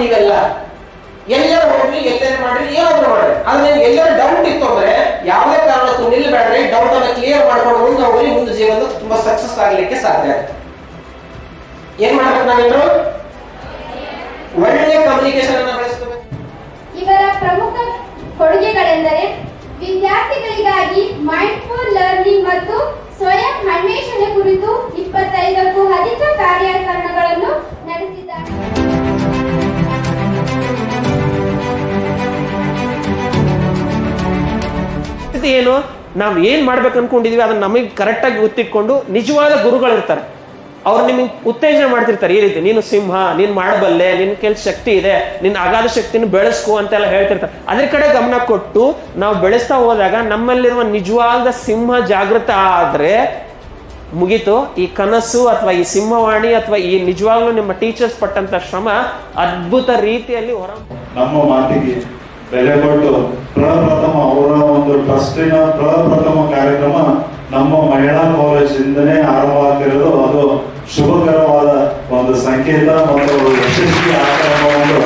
ನೀವೆಲ್ಲ ಎಲ್ಲರೂ ಹೋಗ್ರಿ, ಎಲ್ಲರೂ ಮಾಡ್ರಿ, ಏನಾದ್ರು ಮಾಡ್ರಿ. ಆದ್ರೆ ಎಲ್ಲರೂ ಡೌಟ್ ಇತ್ತು ಅಂದ್ರೆ ಯಾವುದೇ ಕಾರಣಕ್ಕೂ ನಿಲ್ಬೇಡ್ರಿ ಡೌಟ್ ಅನ್ನ ಕ್ಲಿಯರ್ ಮಾಡ್ಕೊಂಡು ಮುಂದೆ ಹೋಗಿ ಮುಂದೆ ಜೀವನ ತುಂಬಾ ಸಕ್ಸಸ್ ಆಗ್ಲಿಕ್ಕೆ ಸಾಧ್ಯ ಏನ್ ಮಾಡ್ಬೇಕು ನಾವೆಲ್ಲರೂ ಒಳ್ಳೆ ಕಮ್ಯುನಿಕೇಶನ್ ಅನ್ನ ಬೆಳೆಸ್ಕೋಬೇಕು. ಇವರ ಪ್ರಮುಖ ಕೊಡುಗೆಗಳೆಂದರೆ ವಿದ್ಯಾರ್ಥಿಗಳಿಗಾಗಿ ಇದು ಏನು? ನಾವು ಏನು ಮಾಡ್ಬೇಕು ಅನ್ಕೊಂಡಿದೀವಿ, ಅದನ್ನ ನಮಗೆ ಕರೆಕ್ಟಾಗಿ ಗೊತ್ತಿಟ್ಕೊಂಡು ನಿಜವಾದ ಗುರುಗಳಿರ್ತಾರೆ. ಅವ್ರು ನಿಮಗೆ ಉತ್ತೇಜನ ಮಾಡ್ತಿರ್ತಾರೆ, ಈ ರೀತಿ ನೀನು ಸಿಂಹ, ನೀನು ಮಾಡಬಲ್ಲೆ ನಿನ್ನ ಕೆಲ್ಸ ಶಕ್ತಿ ಇದೆ ನಿನ್ನ ಅಗಾಧ ಶಕ್ತಿನ ಬೆಳೆಸ್ಕೊ ಅಂತೆಲ್ಲ ಹೇಳ್ತಿರ್ತಾರೆ. ಅದ್ರ ಕಡೆ ಗಮನ ಕೊಟ್ಟು ನಾವು ಬೆಳೆಸ್ತಾ ಹೋದಾಗ ನಮ್ಮಲ್ಲಿರುವ ನಿಜವಾದ ಸಿಂಹ ಜಾಗೃತ ಆದ್ರೆ ಮುಗಿತು. ಈ ಕನಸು ಅಥವಾ ಈ ಸಿಂಹವಾಣಿ ಅಥವಾ ಈ ನಿಜವಾಗ್ಲೂ ನಿಮ್ಮ ಟೀಚರ್ಸ್ ಪಟ್ಟಂತ ಶ್ರಮ ಅದ್ಭುತ ರೀತಿಯಲ್ಲಿ ಹೊರ ನಮ್ಮ ಮಾತಿಗೆ ಬೆಲೆ ಕೊಟ್ಟು ಪ್ರಪ್ರಥಮ ಅವರ ಒಂದು ಟ್ರಸ್ಟಿನ ಪ್ರಪ್ರಥಮ ಕಾರ್ಯಕ್ರಮ ನಮ್ಮ ಮಹಿಳಾ ಕಾಲೇಜಿಂದನೇ ಆರಂಭ ಆಗ್ತಿರೋದು ಅದು ಶುಭಕರವಾದ ಒಂದು ಸಂಕೇತ ಮತ್ತು ಯಶಸ್ವಿ ಆರಂಭ ಒಂದು.